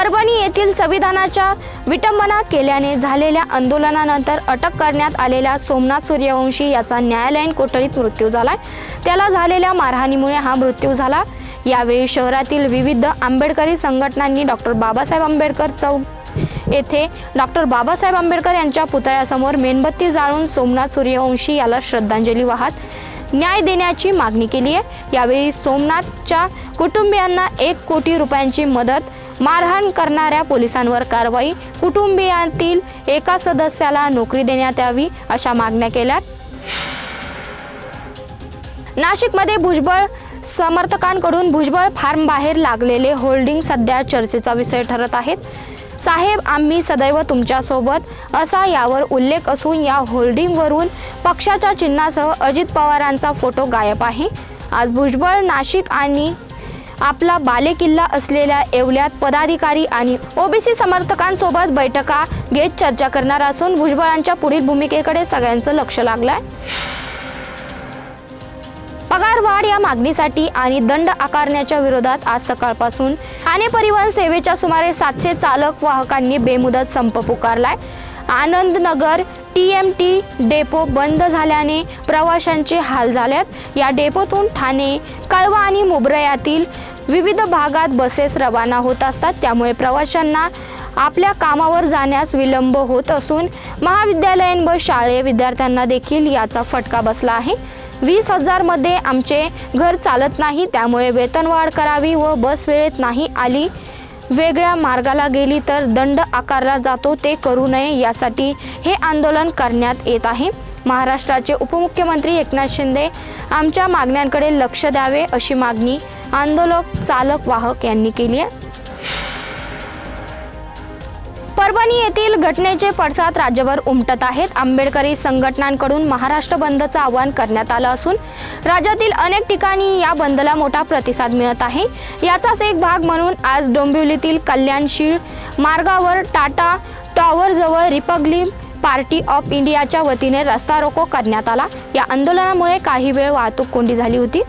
परभणी येथील संविधानाच्या विटंबना केल्याने झालेल्या आंदोलनानंतर अटक करण्यात आलेल्या सोमनाथ सूर्यवंशी याचा न्यायालयीन कोठडीत मृत्यू झाला. त्याला झालेल्या मारहाणीमुळे हा मृत्यू झाला. यावेळी शहरातील विविध आंबेडकरी संघटनांनी डॉक्टर बाबासाहेब आंबेडकर चौक येथे डॉक्टर बाबासाहेब आंबेडकर यांच्या पुतळ्यासमोर मेणबत्ती जाळून सोमनाथ सूर्यवंशी याला श्रद्धांजली वाहत न्याय देण्याची मागणी केली आहे यावेळी सोमनाथच्या कुटुंबियांना एक कोटी रुपयांची मदत मारहाण करणाऱ्या पोलिसांवर कारवाई. कुटुंबियातील एका सदस्याला नोकरी देण्यात यावी अशा मागण्या केल्या नाशिकमध्ये भुजबळ समर्थकांकडून भुजबळ फार्म बाहेर लागलेले होल्डिंग सध्या चर्चेचा विषय ठरत आहेत. साहेब आम्ही सदैव तुमच्यासोबत असा यावर उल्लेख असून या होल्डिंगवरून पक्षाच्या चिन्हासह अजित पवारांचा फोटो गायब आहे. आज भुजबळ नाशिक आणि आपला बालेकिल्ला असलेल्या येवल्यात पदाधिकारी आणि ओबीसी समर्थकांसोबत बैठका घेत चर्चा करणार असून भुजबळांच्या पुढील भूमिकेकडे सगळ्यांचं लक्ष लागलंय. पगारवाढ या मागणीसाठी आणि दंड आकारण्याच्या विरोधात आज सकाळपासून ठाणे परिवहन सेवेच्या सुमारे सातशे चालक वाहकांनी बेमुदत संप पुकारलाय. Anandnagar T M T depot बंद झाल्याने प्रवाशांचे हाल झाल्यात या डेपोतून ठाणे कळवा आणि मोबरयातील विविध भागात बसेस रवाना होत असतात. त्यामुळे प्रवाशांना आपल्या कामावर जाण्यास विलंब होत असून महाविद्यालयीन व शालेय विद्यार्थ्यांना देखील याचा फटका बसला आहे. वीस हजारमध्ये आमचे घर चालत नाही. त्यामुळे वेतनवाढ करावी व बस वेळेत नाही आली. वेगळ्या मार्गाला गेली तर दंड आकारला जातो. ते करू नये यासाठी हे आंदोलन करण्यात येत आहे. महाराष्ट्राचे उपमुख्यमंत्री एकनाथ शिंदे आमच्या मागण्यांकडे लक्ष द्यावे अशी मागणी आंदोलक चालक वाहक यांनी केली आहे. परभणी येथील घटनेचे पडसाद राज्यभर उमटत आहेत. आंबेडकरी संघटनांकडून महाराष्ट्र बंदचं आवाहन करण्यात आलं असून राज्यातील अनेक ठिकाणी या बंदला मोठा प्रतिसाद मिळत आहे. याचाच एक भाग म्हणून आज डोंबिवलीतील कल्याणशील मार्गावर टाटा टॉवरजवळ रिपब्लिक पार्टी ऑफ इंडियाच्या वतीने रस्ता रोको करण्यात आला. या आंदोलनामुळे काही वेळ वाहतूक कोंडी झाली होती.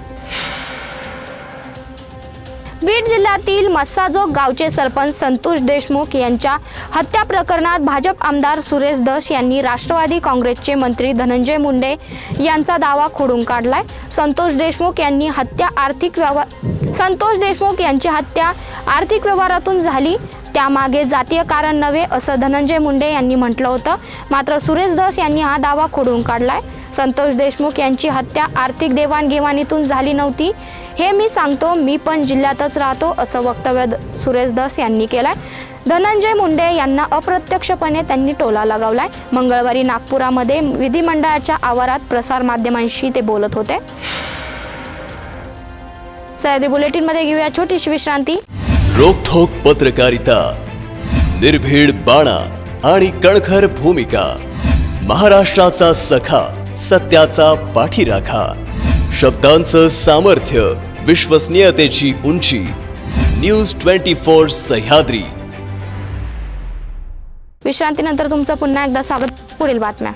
बीड जिल्ह्यातील मस्साजोग गावचे सरपंच संतोष देशमुख यांच्या हत्या प्रकरणात भाजप आमदार सुरेश दश यांनी राष्ट्रवादी काँग्रेसचे मंत्री धनंजय मुंडे यांचा दावा खोडून काढलाय. संतोष देशमुख यांनी हत्या आर्थिक व्यवहार संतोष देशमुख यांची हत्या आर्थिक व्यवहारातून झाली. त्यामागे जातीय कारण नव्हे असं धनंजय मुंडे यांनी म्हटलं होतं. मात्र सुरेश दस यांनी हा दावा खोडून काढलाय. संतोष देशमुख यांची हत्या आर्थिक देवाणघेवाणीतून झाली नव्हती. हे मी सांगतो मी पण जिल्ह्यातच राहतो असं वक्तव्य सुरेश दस यांनी केलंय. धनंजय मुंडे यांना अप्रत्यक्षपणे त्यांनी टोला लगावलाय. मंगळवारी नागपुरामध्ये विधिमंडळाच्या आवारात प्रसारमाध्यमांशी ते बोलत होते. सह्याद्री बुलेटिनमध्ये घेऊया छोटीशी विश्रांती. रोखोक पत्रकारिता निर्भीड बाणा आणि कणखर भूमिका महाराष्ट्राचा सखा. सत्याचा पाठीराखा. शब्दांचं सामर्थ्य विश्वसनीयतेची उंची. News twenty four Sahyadri. विश्रांतीनंतर तुमचं पुन्हा एकदा स्वागत पुढील बातम्या.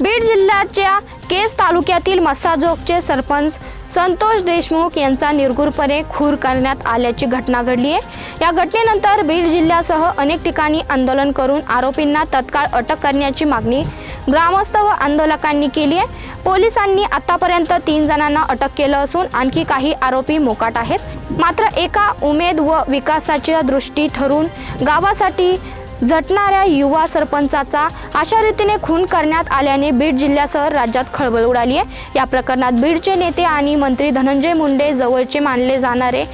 बीड जिल्ह्याच्या केस तालुक्यातील मसाजोगचे सरपंच संतोष देशमुख यांचा निर्घुरपणे खूर करण्यात आल्याची घटना घडली आहे. या घटनेनंतर बीड जिल्ह्यासह अनेक ठिकाणी आंदोलन करून आरोपींना तत्काळ अटक करण्याची मागणी ग्रामस्थ व आंदोलकांनी केली आहे. पोलिसांनी आतापर्यंत तीन जणांना अटक केलं असून आणखी काही आरोपी मोकाट आहेत. मात्र एका उमेद व विकासाच्या दृष्टी ठरून गावासाठी झटणाऱ्या युवा सरपंचाचा अशा रीतीने खून करण्यात आल्याने बीड जिल्ह्यासह राज्यात खळबळ उडाली आहे. या प्रकरणात बीडचे नेते आणि मंत्री धनंजय मुंडे जवळचे मानले जाणारे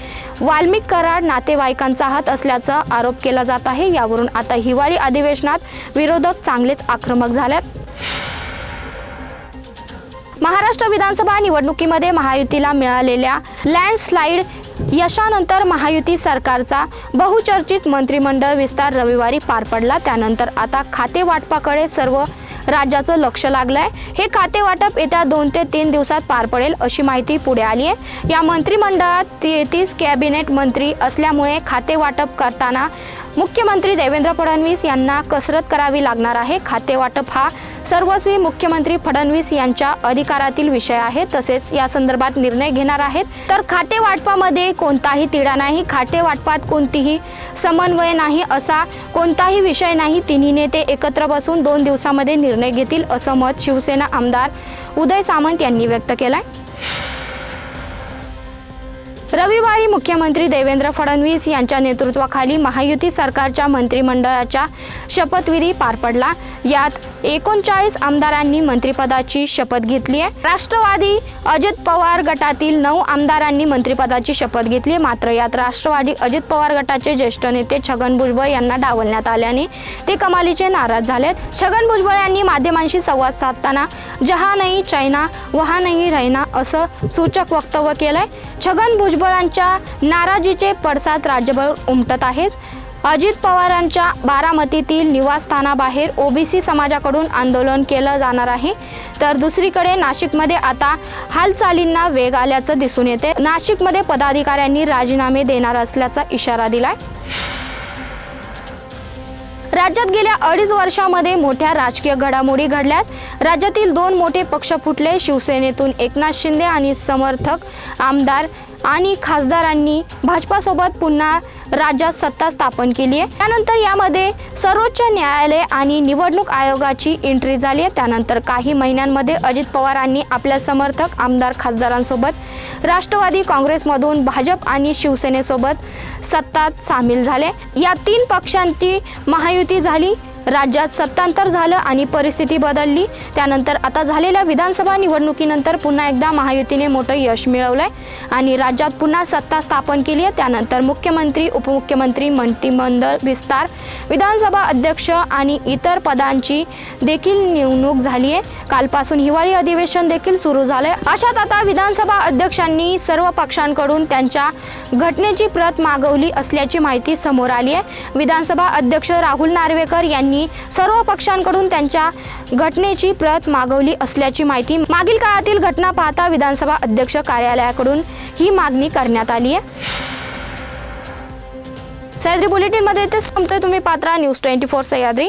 वाल्मिक कराड नातेवाईकांचा हात असल्याचा आरोप केला जात आहे. यावरून आता हिवाळी अधिवेशनात विरोधक चांगलेच आक्रमक झाल्यात महाराष्ट्र विधानसभा निवडणुकीमध्ये महायुतीला मिळालेल्या लँडस्लाईड यशानंतर महायुती सरकारचा बहुचर्चित मंत्रिमंडळ विस्तार रविवारी पार पडला. त्यानंतर आता खाते वाटपाकडे सर्व राज्याचं लक्ष लागलं आहे हे खाते वाटप येत्या दोन ते तीन दिवसात पार पडेल अशी माहिती पुढे आली आहे. या मंत्रिमंडळात तेहतीस कॅबिनेट मंत्री असल्यामुळे खाते वाटप करताना मुख्यमंत्री देवेंद्र फडणवीस यांना कसरत करावी लागणार आहे. खातेवाटप हा सर्वस्वी मुख्यमंत्री फडणवीस यांच्या अधिकारातील विषय आहे. तसेच या संदर्भात निर्णय घेणार आहेत. तर खातेवाटपामध्ये कोणताही तिढा नाही. खातेवाटपात कोणतीही समन्वय नाही असा कोणताही विषय नाही. तिन्ही नेते एकत्र बसून दोन दिवसामध्ये निर्णय घेतील असं मत शिवसेना आमदार उदय सामंत यांनी व्यक्त केलंय. रविवारी मुख्यमंत्री देवेंद्र फडणवीस यांच्या नेतृत्वाखाली महायुती सरकारच्या मंत्रिमंडळाच्या शपथविधी पार पडला. यात एकोणचाळीस आमदारांनी मंत्रिपदाची शपथ घेतली आहे. राष्ट्रवादी अजित पवार गटातील नऊ आमदारांनी मंत्रिपदाची शपथ घेतली मात्र यात राष्ट्रवादी अजित पवार गटाचे ज्येष्ठ नेते छगन भुजबळ यांना डावलण्यात आल्याने ते कमालीचे नाराज झालेत. छगन भुजबळ यांनी माध्यमांशी संवाद साधताना जहा नाही चायना वहा नाही रैना असं सूचक वक्तव्य केलंय. छगन भुजबळांच्या नाराजीचे पडसाद राज्यभर उमटत आहेत. अजित पवारांच्या बारामतीतील निवासस्थानाबाहेर ओबीसी समाजाकडून आंदोलन केलं जाणार आहे. तर दुसरीकडे नाशिकमध्ये आता हालचालींना वेग आल्याचं दिसून येते. नाशिकमध्ये पदाधिकाऱ्यांनी राजीनामे देणार असल्याचा इशारा दिलाय. राज्यात गेल्या अडीच वर्षामध्ये मोठ्या राजकीय घडामोडी घडल्यात. राज्यातील दोन मोठे पक्ष फुटले. शिवसेनेतून एकनाथ शिंदे आणि समर्थक आमदार आणि खासदारांनी भाजपासोबत पुन्हा राज्यात सत्ता स्थापन केली आहे. त्यानंतर यामध्ये सर्वोच्च न्यायालय आणि निवडणूक आयोगाची एंट्री झाली आहे. त्यानंतर काही महिन्यांमध्ये अजित पवारांनी आपल्या समर्थक आमदार खासदारांसोबत राष्ट्रवादी काँग्रेसमधून भाजप आणि शिवसेनेसोबत सत्तात सामील झाले. या तीन पक्षांची महायुती झाली. राज्यात सत्तांतर झालं आणि परिस्थिती बदलली. त्यानंतर आता झालेल्या विधानसभा निवडणुकीनंतर पुन्हा एकदा महायुतीने मोठं यश मिळवलंय. आणि राज्यात पुन्हा सत्ता स्थापन केली आहे. त्यानंतर मुख्यमंत्री उपमुख्यमंत्री मंत्रिमंडळ विस्तार विधानसभा अध्यक्ष आणि इतर पदांची देखील निवडणूक झाली आहे. कालपासून हिवाळी अधिवेशन देखील सुरू झालंय. अशात आता विधानसभा अध्यक्षांनी सर्व पक्षांकडून त्यांच्या घटनेची प्रत मागवली असल्याची माहिती समोर आली आहे. विधानसभा अध्यक्ष राहुल नार्वेकर यांनी सर्व पक्षांकडून त्यांच्या घटनेची प्रत मागवली असल्याची माहिती मागील काळातील घटना पाहता विधानसभा अध्यक्ष कार्यालयाकडून ही मागणी करण्यात आली आहे. सह्याद्री बुलेटिनमध्ये इथेच थांबतोय तुम्ही पात्रा न्यूज ट्वेंटी फोर सह्याद्री.